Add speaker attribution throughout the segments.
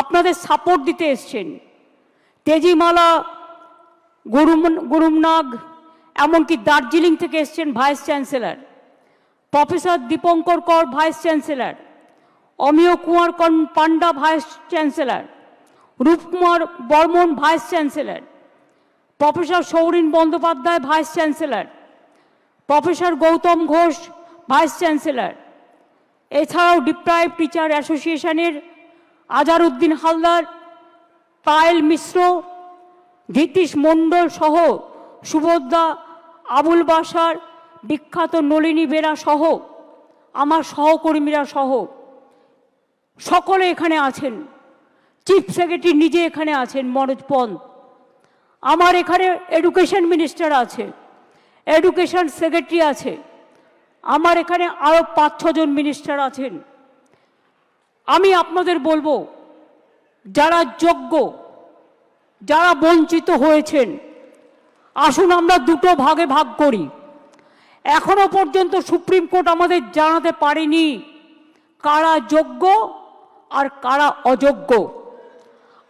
Speaker 1: আপনাদের সাপোর্ট দিতে এসছেন। তেজিমালা গুরুম গুরুমনাগ, এমনকি দার্জিলিং থেকে এসছেন ভাইস চ্যান্সেলর প্রফেসর দীপঙ্কর কর ভাইস চ্যান্সেলর অমিয় কুমার কন Panda vice chancellor Rupkumar Barman vice chancellor professor Saurin Bandyopadhyay vice chancellor professor Goutam Ghosh vice chancellor এছাড়াও ডিপ্রাইভ টিচার অ্যাসোসিয়েশনের আজারউদ্দিন হালদার, পায়েল মিশ্র ধীতিশ মণ্ডল সহ সুভদ্রা আবুল বাসার বিখ্যাত নলিনী বেরা সহ, আমার সহকর্মীরা সহ, সকলে এখানে আছেন। চিফ সেক্রেটারি নিজে এখানে আছেন, মনোজ পন্ত আমার এখানে এডুকেশন মিনিস্টার আছে, এডুকেশন সেক্রেটারি আছে। আমার এখানে আরও পাঁচ ছজন মিনিস্টার আছেন। আমি আপনাদের বলব, যারা যোগ্য, যারা বঞ্চিত হয়েছেন, আসুন আমরা দুটো ভাগে ভাগ করি। এখনও পর্যন্ত সুপ্রিম কোর্ট আমাদের জানাতে পারেনি কারা যোগ্য আর কারা অযোগ্য।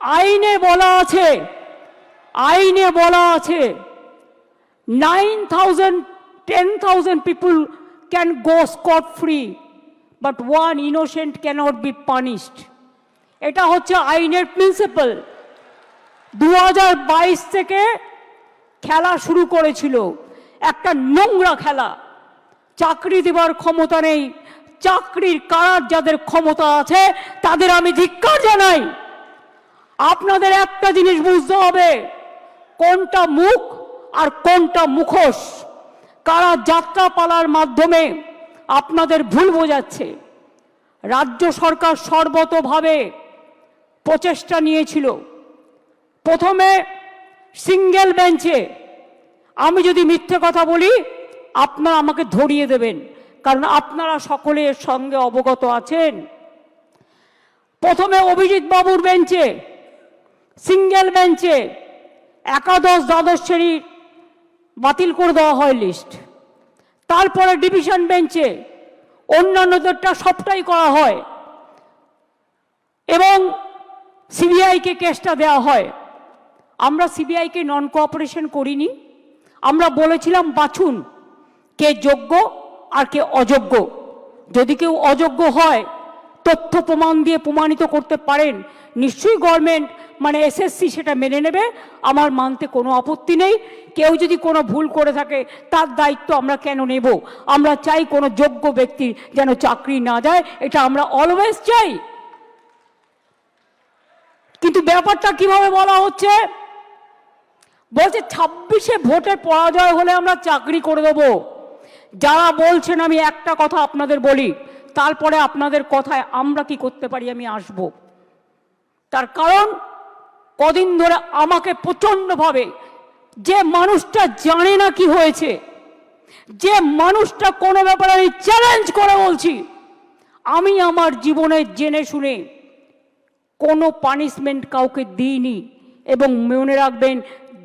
Speaker 1: আইনে বলা আছে, আইনে বলা আছে nine thousand ten thousand people can go scot free but one innocent cannot be punished এটা হচ্ছে আইনের প্রিন্সিপাল দু হাজার বাইশ থেকে খেলা শুরু করেছিল। একটা নোংরা খেলা। চাকরি দেবার ক্ষমতা নেই। চাকরির কারার যাদের ক্ষমতা আছে, তাদের আমি ধিক্কার জানাই। আপনাদের একটা জিনিস বুঝতে হবে। কোনটা মুখ আর কোনটা মুখোশ? কারা যাত্রা পালার মাধ্যমে আপনাদের ভুল বোঝাচ্ছে। রাজ্য সরকার সর্বতভাবে প্রচেষ্টা নিয়েছিল। প্রথমে সিঙ্গেল বেঞ্চে আমি যদি মিথ্যে কথা বলি, আপনারা আমাকে ধরিয়ে দেবেন, কারণ আপনারা সকলে এর সঙ্গে অবগত আছেন। প্রথমে অভিজিৎ বাবুর বেঞ্চে, সিঙ্গেল বেঞ্চে একাদশ দ্বাদশ শ্রেণির বাতিল করে দেওয়া হয় লিস্ট। তারপরে ডিভিশন বেঞ্চে অন্যান্যদেরটা সবটাই করা হয়। এবং সিবিআইকে কেসটা দেওয়া হয়। আমরা সিবিআইকে নন কোঅপারেশন করিনি। আমরা বলেছিলাম, বাছুন, কে যোগ্য আর কে অযোগ্য। যদি কেউ অযোগ্য হয়, তথ্য প্রমাণ দিয়ে প্রমাণিত করতে পারেন। নিশ্চয়ই গভর্নমেন্ট মানে এসএসসি সেটা মেনে নেবে। আমার মানতে কোনো আপত্তি নেই। কেউ যদি কোনো ভুল করে থাকে, তার দায়িত্ব আমরা কেন নেব? আমরা চাই কোনো যোগ্য ব্যক্তি যেন চাকরি না যায়। এটা আমরা অলওয়েজ চাই। কিন্তু ব্যাপারটা কীভাবে বলা হচ্ছে? বলছে, ছাব্বিশে ভোটে পরাজয় হলে আমরা চাকরি করে দেবো। যারা বলছেন, আমি একটা কথা আপনাদের বলি, তারপরে আপনাদের কথায় আমরা কি করতে পারি, আমি আসব। তার কারণ কদিন ধরে আমাকে প্রচণ্ডভাবে যে মানুষটা জানে না কি হয়েছে, যে মানুষটা কোনো ব্যাপারে আমি চ্যালেঞ্জ করে বলছি, আমি আমার জীবনে জেনে শুনে কোনো পানিশমেন্ট কাউকে দিইনি এবং মনে রাখবেন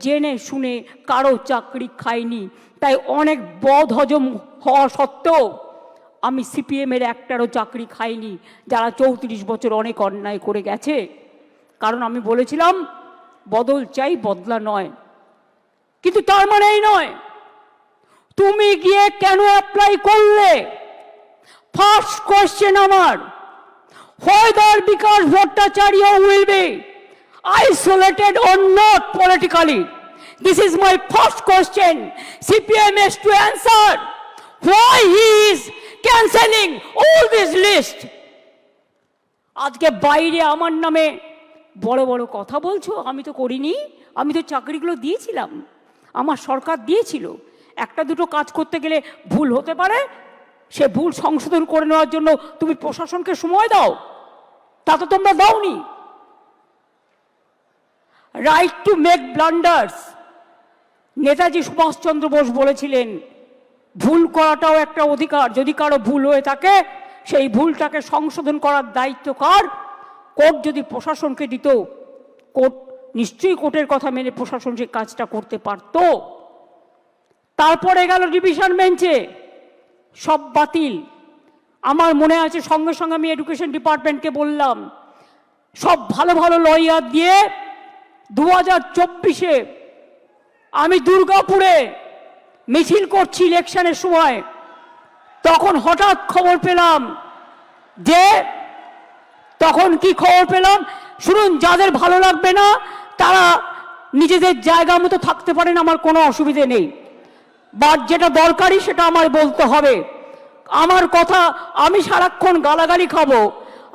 Speaker 1: জেনে শুনে কারও চাকরি খাইনি। তাই অনেক বদ হজম হওয়া সত্ত্বেও আমি সিপিএমের একটারও চাকরি খাইনি, যারা চৌত্রিশ বছর অনেক অন্যায় করে গেছে। কারণ আমি বলেছিলাম, বদল চাই, বদলা নয়। কিন্তু তার মানে এই নয়, তুমি গিয়ে কেন অ্যাপ্লাই করলে? ফার্স্ট কোয়েশ্চেন আমার, whether Bikash Bhattacharya will be isolated or not politically this is my first question CPM has to answer why he is cancelling all this list আজকে বাইরে আমার নামে বড় বড় কথা বলছো, আমি তো করিনি, আমি তো চাকরিগুলো দিয়েছিলাম, আমার সরকার দিয়েছিল। একটা দুটো কাজ করতে গেলে ভুল হতে পারে, সে ভুল সংশোধন করে নেওয়ার জন্য তুমি প্রশাসনকে সময় দাও, তা তো তোমরা দাওনি। Right to make blunders Netaji Subhash Chandra Bose বলেছিলেন, ভুল করাটাও একটা অধিকার, যদি কারও ভুল হয়ে থাকে, সেই ভুলটাকে সংশোধন করার দায়িত্ব কার? কোর্ট যদি প্রশাসনকে দিত, কোর্ট নিশ্চয়ই কোর্টের কথা মেনে প্রশাসন সেই কাজটা করতে পারত। তারপরে গেল ডিভিশন বেঞ্চে। সব বাতিল। আমার মনে আছে সঙ্গে সঙ্গে আমি এডুকেশন ডিপার্টমেন্টকে বললাম, সব ভালো ভালো লয়ার দিয়ে দু হাজার চব্বিশে আমি দুর্গাপুরে মিছিল করছি ইলেকশনের সময়। তখন হঠাৎ খবর পেলাম যে তখন কি খবর পেলাম? শুনুন, যাদের ভালো লাগবে না, তারা নিজেদের জায়গা মতো থাকতে পারেন, আমার কোনো অসুবিধে নেই। বা যেটা দরকারি, সেটা আমার বলতে হবে। আমার কথা আমি সারাক্ষণ গালাগালি খাব,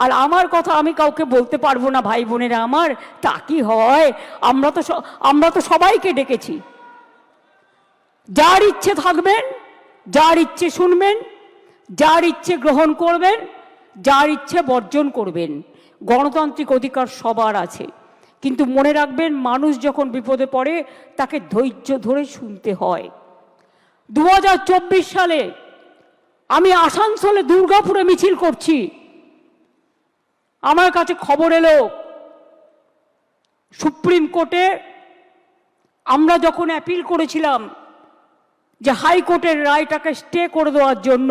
Speaker 1: আর আমার কথা আমি কাউকে বলতে পারব না, ভাই বোনেরা আমার, তা কি হয়? আমরা তো আমরা তো সবাইকে ডেকেছি। যার ইচ্ছে থাকবেন, যার ইচ্ছে শুনবেন, যার ইচ্ছে গ্রহণ করবেন যার ইচ্ছে বর্জন করবেন, গণতান্ত্রিক অধিকার সবার আছে। কিন্তু মনে রাখবেন, মানুষ যখন বিপদে পড়ে, তাকে ধৈর্য ধরে শুনতে হয়। দু হাজার চব্বিশ সালে আমি আসানসোলে দুর্গাপুরে মিছিল করছি। আমার কাছে খবর এলো, সুপ্রিম কোর্টে আমরা যখন অ্যাপিল করেছিলাম যে হাইকোর্টের রায়টাকে স্টে করে দেওয়ার জন্য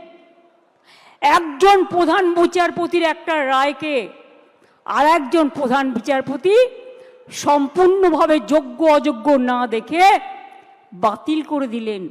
Speaker 1: একজন প্রধান বিচারপতির একটা রায়কে আর একজন প্রধান বিচারপতি সম্পূর্ণভাবে যোগ্য অযোগ্য না দেখে বাতিল করে দিলেন।